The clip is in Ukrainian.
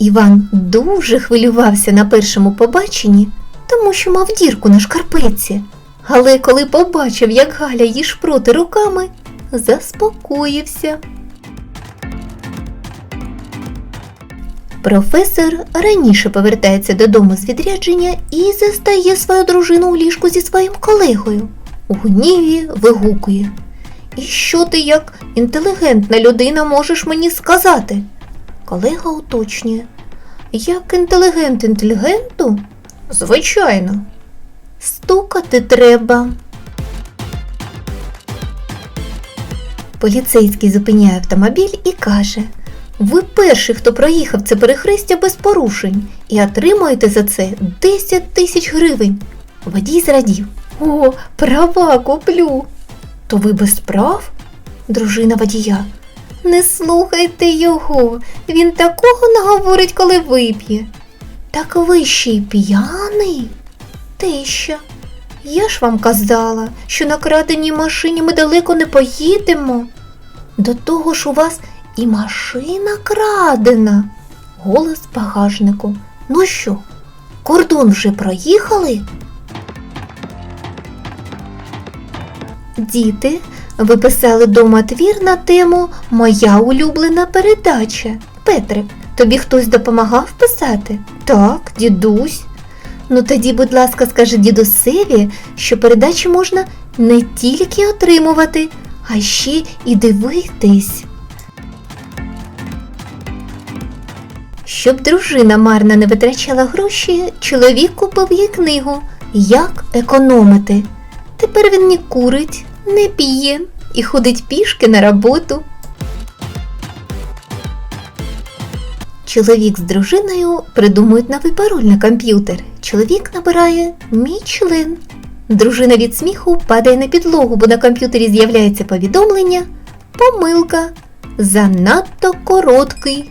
Іван дуже хвилювався на першому побаченні, тому що мав дірку на шкарпетці. Але коли побачив, як Галя її шпроти руками, заспокоївся. Професор раніше повертається додому з відрядження і застає свою дружину у ліжку зі своїм колегою. У гніві вигукує. І що ти, як інтелігентна людина, можеш мені сказати? Колега уточнює. Як інтелігент інтелігенту? Звичайно. Стукати треба. Поліцейський зупиняє автомобіль і каже: Ви перший, хто проїхав це перехрестя без порушень, і отримуєте за це 10 тисяч гривень. Водій зрадів. О, права куплю. То ви без прав? Дружина водія. Не слухайте його. Він такого наговорить, коли вип'є. Так ви ще й п'яний? Тища. Я ж вам казала, що на краденій машині ми далеко не поїдемо. До того ж у вас і машина крадена. Голос багажнику. Ну що, кордон вже проїхали? Діти, ви писали дома твір на тему Моя улюблена передача. Петрик, тобі хтось допомагав писати? Так, дідусь. Ну тоді, будь ласка, скажи дідусеві, що передачі можна не тільки отримувати, а ще і дивитись. Щоб дружина марно не витрачала гроші, чоловік купив їй книгу Як економити. Тепер він не курить, не п'є і ходить пішки на роботу. Чоловік з дружиною придумують новий пароль на комп'ютер. Чоловік набирає мій член. Дружина від сміху падає на підлогу, бо на комп'ютері з'являється повідомлення Помилка. Занадто короткий.